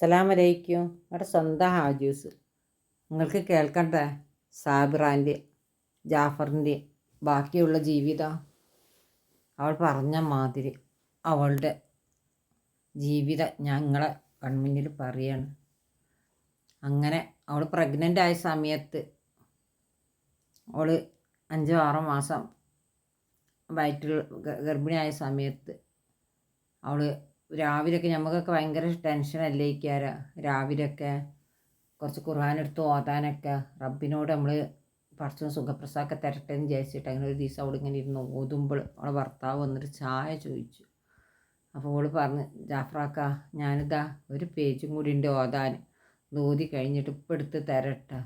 അസ്സലാമലൈക്കും. അവിടെ സ്വന്തം ഹാജൂസ്. നിങ്ങൾക്ക് കേൾക്കണ്ടേ സാബിറാന്റെ ജാഫറിന്റെ ബാക്കിയുള്ള ജീവിതം. അവൾ പറഞ്ഞ മാതിരി അവളുടെ ജീവിതം ഞങ്ങളെ കൺമുന്നിൽ പറയാണ്. അങ്ങനെ അവൾ പ്രഗ്നന്റ് ആയ സമയത്ത് അവൾ അഞ്ചോ ആറോ മാസം വയറ്റിൽ ഗർഭിണിയായ സമയത്ത് അവൾ രാവിലെയൊക്കെ നമുക്കൊക്കെ ഭയങ്കര ടെൻഷനല്ലേ ഇരിക്കാര രാവിലെയൊക്കെ കുറച്ച് ഖുർആൻ എടുത്ത് ഓതാനൊക്കെ റബ്ബിനോട് നമ്മൾ പഠിച്ച സുഖപ്രസാദൊക്കെ തരട്ടെ എന്ന് വിചാരിച്ചിട്ട് അങ്ങനെ ഒരു ദിവസം അവിടെ ഇങ്ങനെ ഇരുന്ന് ഓതുമ്പോൾ അവളെ ഭർത്താവ് വന്നിട്ട് ചായ ചോദിച്ചു. അപ്പോൾ അവൾ പറഞ്ഞ് ജാഫ്രാക്ക ഞാനിതാ ഒരു പേജും കൂടി ഉണ്ട് ഓതാൻ ഓതി കഴിഞ്ഞിട്ട് ഇപ്പം എടുത്ത് തരട്ടെ.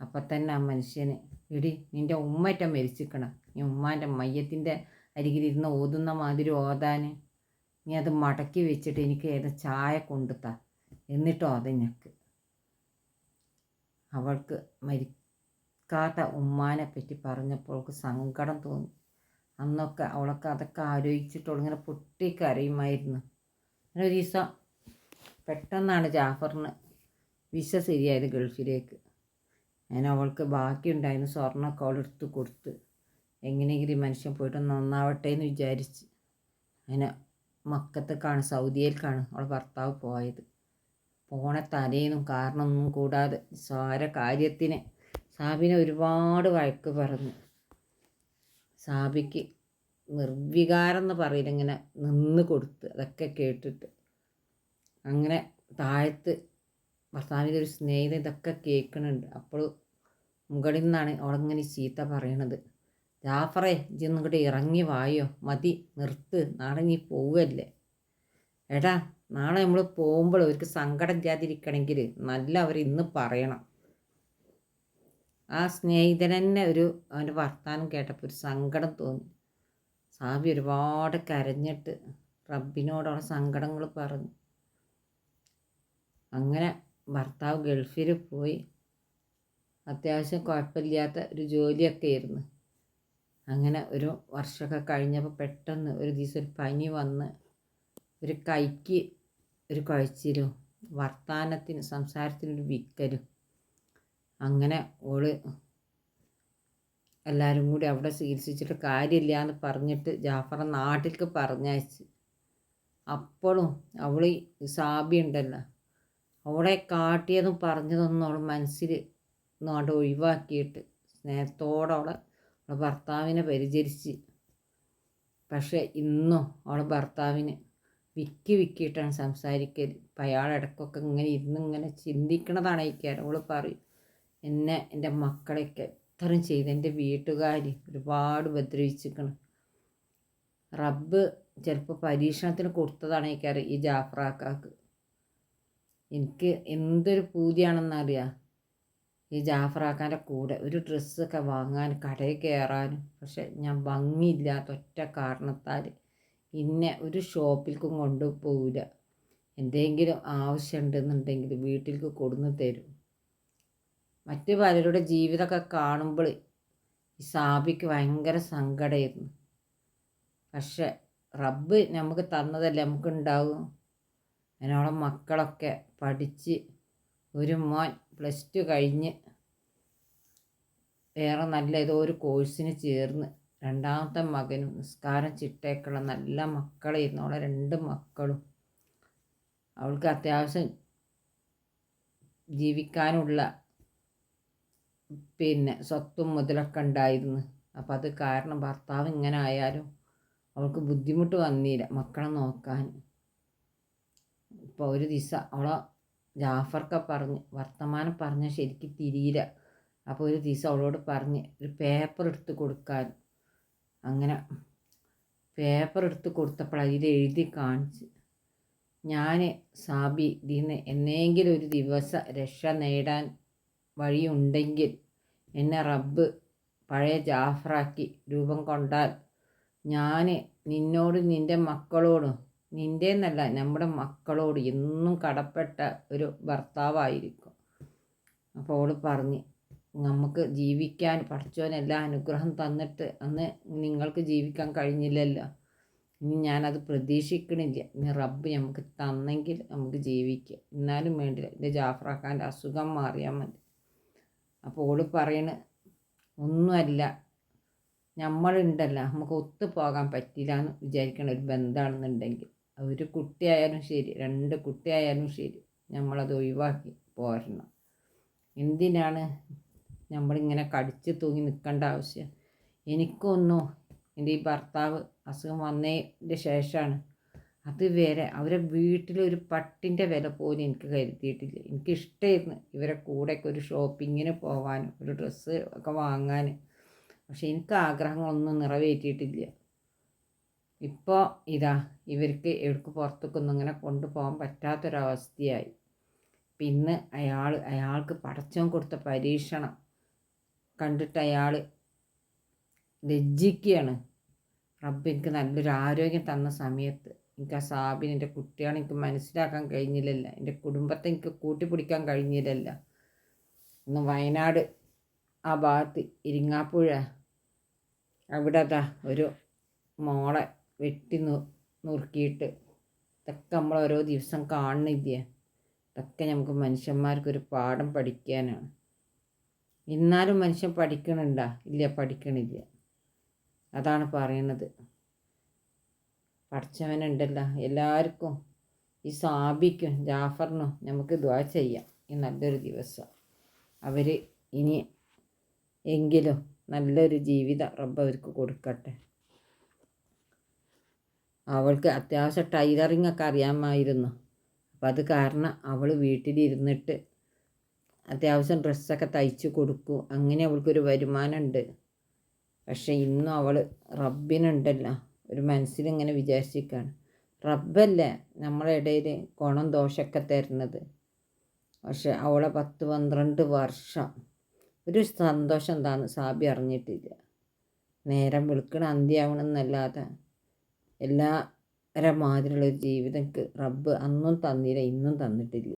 അപ്പം തന്നെ ആ മനുഷ്യന് എടി നിന്റെ ഉമ്മറ്റ മരിച്ചിക്കണം. നീ ഉമ്മാന്റെ മയ്യത്തിന്റെ അരികിലിരുന്ന് ഓതുന്ന മാതിരി ഓതാൻ നീ അത് മടക്കി വെച്ചിട്ട് എനിക്ക് ഏത് ചായ കൊണ്ടുത്താ എന്നിട്ടോ അത് ഞക്ക്. അവൾക്ക് മരിക്കാത്ത ഉമ്മാനെ പറ്റി പറഞ്ഞപ്പോൾ അവൾക്ക് സങ്കടം തോന്നി. അന്നൊക്കെ അവളൊക്കെ അതൊക്കെ ആലോചിച്ചിട്ട് ഇങ്ങനെ പൊട്ടിക്കരയുമായിരുന്നു. അങ്ങനെ ഒരു ദിവസം പെട്ടെന്നാണ് ജാഫറിന് വിസ ശരിയായത് ഗൾഫിലേക്ക്. ഞാൻ അവൾക്ക് ബാക്കിയുണ്ടായിരുന്നു സ്വർണമൊക്കെ അവളെടുത്ത് കൊടുത്ത് എങ്ങനെയെങ്കിലും മനുഷ്യൻ പോയിട്ട് നന്നാവട്ടെ എന്ന് വിചാരിച്ച്. അങ്ങനെ മക്കത്തേക്കാണ് സൗദിയിലേക്കാണ് അവളെ ഭർത്താവ് പോയത്. പോണ തലേന്നും കാരണമൊന്നും കൂടാതെ സാര കാര്യത്തിന് സാബിനെ ഒരുപാട് വഴക്ക് പറഞ്ഞു. സാബിക്ക് നിർവികാരം എന്ന് പറയില്ല ഇങ്ങനെ നിന്ന് കൊടുത്ത് അതൊക്കെ കേട്ടിട്ട്. അങ്ങനെ താഴത്ത് ഭർത്താവിന്റെ ഒരു സ്നേഹിതം ഇതൊക്കെ കേൾക്കുന്നുണ്ട് അപ്പോൾ മുകളിൽ നിന്നാണ് അവളിങ്ങനെ ചീത്ത പറയണത്. ജാഫറെ ഇജൊന്നും ഇറങ്ങി വായോ? മതി നിർത്ത്. നാളെ നീ പോവുകയല്ലേ എടാ നാളെ നമ്മൾ പോകുമ്പോൾ അവർക്ക് സങ്കടം ഇല്ലാതിരിക്കണമെങ്കിൽ നല്ല അവർ ഇന്ന് പറയണം. ആ സ്നേഹിതൻ തന്നെ ഒരു അവന്റെ വർത്താനം കേട്ടപ്പോൾ ഒരു സങ്കടം തോന്നി. സാബി ഒരുപാട് കരഞ്ഞിട്ട് റബ്ബിനോടുള്ള സങ്കടങ്ങൾ പറഞ്ഞു. അങ്ങനെ ഭർത്താവ് ഗൾഫിൽ പോയി. അത്യാവശ്യം കുഴപ്പമില്ലാത്ത ഒരു ജോലിയൊക്കെ ആയിരുന്നു. അങ്ങനെ ഒരു വർഷമൊക്കെ കഴിഞ്ഞപ്പോൾ പെട്ടെന്ന് ഒരു ദിവസം ഒരു പനി വന്ന് ഒരു കൈക്ക് ഒരു കുഴച്ചിലും വർത്താനത്തിന് സംസാരത്തിനൊരു വിക്കലും. അങ്ങനെ ഓൾ എല്ലാവരും കൂടി അവിടെ ചികിത്സിച്ചിട്ട് കാര്യമില്ല എന്ന് പറഞ്ഞിട്ട് ജാഫർ നാട്ടിലേക്ക് പറഞ്ഞയച്ച്. അപ്പോഴും അവൾ സാബി ഉണ്ടല്ലോ അവളെ കാട്ടിയതും പറഞ്ഞതൊന്നും അവൾ മനസ്സിൽ നാട് ഒഴിവാക്കിയിട്ട് സ്നേഹത്തോടെ അവളെ അവളെ ഭർത്താവിനെ പരിചരിച്ച്. പക്ഷേ ഇന്നും അവളെ ഭർത്താവിന് വിക്കി വിക്കിയിട്ടാണ് സംസാരിക്കൽ അപ്പം അയാളിടക്കൊക്കെ ഇങ്ങനെ ഇരുന്ന് ഇങ്ങനെ ചിന്തിക്കണതാണ് അയക്കാറ് അവൾ പറയും എന്നെ എന്റെ മക്കളെയൊക്കെ ഇത്രയും ചെയ്ത് എന്റെ വീട്ടുകാർ ഒരുപാട് ഉപദ്രവിച്ചിരിക്കണം. റബ്ബ് ചിലപ്പോൾ പരീക്ഷണത്തിന് കൊടുത്തതാണ് അയക്കാറ് ഈ ജാഫ്രാക്കാക്ക് എനിക്ക് എന്തൊരു പൂതിയാണെന്നറിയാം. ഈ ജാഫറാക്കാന്റെ കൂടെ ഒരു ഡ്രസ്സൊക്കെ വാങ്ങാൻ കടയിൽ കയറാനും പക്ഷെ ഞാൻ ഭംഗിയില്ലാത്ത ഒറ്റ കാരണത്താൽ ഇന്നെ ഒരു ഷോപ്പിൽക്കും കൊണ്ടുപോകില്ല എന്തെങ്കിലും ആവശ്യമുണ്ടെന്നുണ്ടെങ്കിൽ വീട്ടിലേക്ക് കൊടുന്ന് തരും. മറ്റ് പലരുടെ ജീവിതമൊക്കെ കാണുമ്പോൾ ഈ സാബിക്ക് ഭയങ്കര സങ്കടമായിരുന്നു. പക്ഷെ റബ്ബ് നമുക്ക് തന്നതല്ലേ നമുക്കുണ്ടാവും? അതിനോളം മക്കളൊക്കെ പഠിച്ച് ഒരു മോൻ പ്ലസ് ടു കഴിഞ്ഞ് വേറെ നല്ല ഏതോ ഒരു കോഴ്സിന് ചേർന്ന് രണ്ടാമത്തെ മകനും നിസ്കാരം ചിട്ടയൊക്കെയുള്ള നല്ല മക്കളെ അവളെ രണ്ട് മക്കളും. അവൾക്ക് അത്യാവശ്യം ജീവിക്കാനുള്ള പിന്നെ സ്വത്തും മുതലൊക്കെ ഉണ്ടായിരുന്നു. അപ്പം അത് കാരണം ഭർത്താവ് ഇങ്ങനെ ആയാലും അവൾക്ക് ബുദ്ധിമുട്ട് വന്നില്ല മക്കളെ നോക്കാൻ. ഇപ്പോൾ ഒരു ദിവസം അവളെ ജാഫർക്ക പറഞ്ഞ് വർത്തമാനം പറഞ്ഞാൽ ശരിക്ക് തിരിയില്ല. അപ്പോൾ ഒരു ദിവസം അവളോട് പറഞ്ഞ് ഒരു പേപ്പർ എടുത്ത് കൊടുക്കാൻ. അങ്ങനെ പേപ്പർ എടുത്ത് കൊടുത്തപ്പോൾ അതിൽ എഴുതി കാണിച്ച്. ഞാൻ സാബി ഇതിന്ന് എന്നെങ്കിലും ഒരു ദിവസം രക്ഷ നേടാൻ വഴിയുണ്ടെങ്കിൽ എന്നെ റബ്ബ് പഴയ ജാഫറാക്കി രൂപം കൊണ്ടാൽ ഞാൻ നിന്നോടും നിന്റെ മക്കളോടും നിന്റെ എന്നല്ല നമ്മുടെ മക്കളോട് എന്നും കടപ്പെട്ട ഒരു ഭർത്താവായിരിക്കും. അപ്പോൾ അവൾ പറഞ്ഞ് നമുക്ക് ജീവിക്കാൻ പഠിച്ചവനെല്ലാം അനുഗ്രഹം തന്നിട്ട് അന്ന് നിങ്ങൾക്ക് ജീവിക്കാൻ കഴിഞ്ഞില്ലല്ലോ. ഇനി ഞാനത് പ്രതീക്ഷിക്കണില്ല. ഇനി റബ്ബ് നമുക്ക് തന്നെങ്കിൽ നമുക്ക് ജീവിക്കാം. എന്നാലും വേണ്ടില്ല. എന്റെ ജാഫ്രാഖാന്റെ അസുഖം മാറിയാൽ മതി. അപ്പോൾ ഓൾ പറയണ ഒന്നുമല്ല. നമ്മളുണ്ടല്ല നമുക്ക് ഒത്തു പോകാൻ പറ്റില്ല എന്ന് വിചാരിക്കണ ഒരു ബന്ധമാണെന്നുണ്ടെങ്കിൽ ഒരു കുട്ടിയായാലും ശരി രണ്ട് കുട്ടിയായാലും ശരി നമ്മളത് ഒഴിവാക്കി പോരണം. എന്തിനാണ് നമ്മളിങ്ങനെ കടിച്ച് തൂങ്ങി നിൽക്കേണ്ട ആവശ്യം? എനിക്കൊന്നും എന്റെ ഈ ഭർത്താവ് അസുഖം വന്നതിന്റെ ശേഷമാണ്. അതുവരെ അവരെ വീട്ടിലൊരു പട്ടിന്റെ വില പോലും എനിക്ക് കരുതിയിട്ടില്ല. എനിക്കിഷ്ടമായിരുന്നു ഇവരെ കൂടെയൊക്കെ ഒരു ഷോപ്പിങ്ങിന് പോകാനും ഒരു ഡ്രസ്സ് ഒക്കെ വാങ്ങാൻ പക്ഷെ എനിക്ക് ആഗ്രഹങ്ങളൊന്നും നിറവേറ്റിയിട്ടില്ല. ഇപ്പോൾ ഇതാ ഇവർക്ക് എവിടേക്ക് പുറത്തേക്കൊന്നും ഇങ്ങനെ കൊണ്ടുപോകാൻ പറ്റാത്തൊരവസ്ഥയായി. പിന്നെ അയാൾ അയാൾക്ക് പടച്ചവൻ കൊടുത്ത പരീക്ഷണം കണ്ടിട്ട് അയാൾ ലജ്ജിക്കുകയാണ്. റബ്ബ് എനിക്ക് നല്ലൊരു ആരോഗ്യം തന്ന സമയത്ത് എനിക്ക് ആ സാബിന് എന്റെ കുട്ടികളെ എനിക്ക് മനസ്സിലാക്കാൻ കഴിഞ്ഞില്ലല്ല. എന്റെ കുടുംബത്തെ എനിക്ക് കൂട്ടിപ്പിടിക്കാൻ കഴിഞ്ഞില്ലല്ല. ഇന്ന് വയനാട് ആ ഭാഗത്ത് ഇരിങ്ങാപ്പുഴ. അവിടെ അതാ ഒരു മോളെ വെട്ടി നുറുക്കിയിട്ട് ഇതൊക്കെ നമ്മൾ ഓരോ ദിവസം കാണുന്നില്ല ഇതൊക്കെ നമുക്ക് മനുഷ്യന്മാർക്കൊരു പാഠം പഠിക്കാനാണ്. എന്നാലും മനുഷ്യൻ പഠിക്കണുണ്ട? ഇല്ല പഠിക്കണില്ല. അതാണ് പറയുന്നത് പഠിച്ചവനുണ്ടല്ല. എല്ലാവർക്കും ഈ സാബിക്കും ജാഫറിനും നമുക്ക് ദ്വാ ചെയ്യാം. ഈ നല്ലൊരു ദിവസം. അവർ ഇനി എങ്കിലും നല്ലൊരു ജീവിതം റബ്ബ് അവർക്ക് കൊടുക്കട്ടെ. അവൾക്ക് അത്യാവശ്യം ടൈലറിങ് ഒക്കെ അറിയാമായിരുന്നു. അപ്പം അത് കാരണം അവൾ വീട്ടിലിരുന്നിട്ട് അത്യാവശ്യം ഡ്രസ്സൊക്കെ തയ്ച്ച് കൊടുക്കും. അങ്ങനെ അവൾക്കൊരു വരുമാനമുണ്ട്. പക്ഷേ ഇന്നും അവൾ റബ്ബിനുണ്ടല്ല. ഒരു മനസ്സിലിങ്ങനെ വിചാരിച്ചിരിക്കുകയാണ്. റബ്ബല്ലേ നമ്മളെ ഇടയിൽ ഗുണം ദോഷമൊക്കെ തരുന്നത്. പക്ഷെ അവളെ പത്ത് പന്ത്രണ്ട് വർഷം. ഒരു സന്തോഷം എന്താണെന്ന് സാബി അറിഞ്ഞിട്ടില്ല. നേരം വിളിക്കണ അന്ത്യാവണമെന്നല്ലാതെ എല്ലാ മാതിരിയുള്ള ഒരു ജീവിതം റബ്ബ് അന്നും തന്നില്ല ഇന്നും തന്നിട്ടില്ല.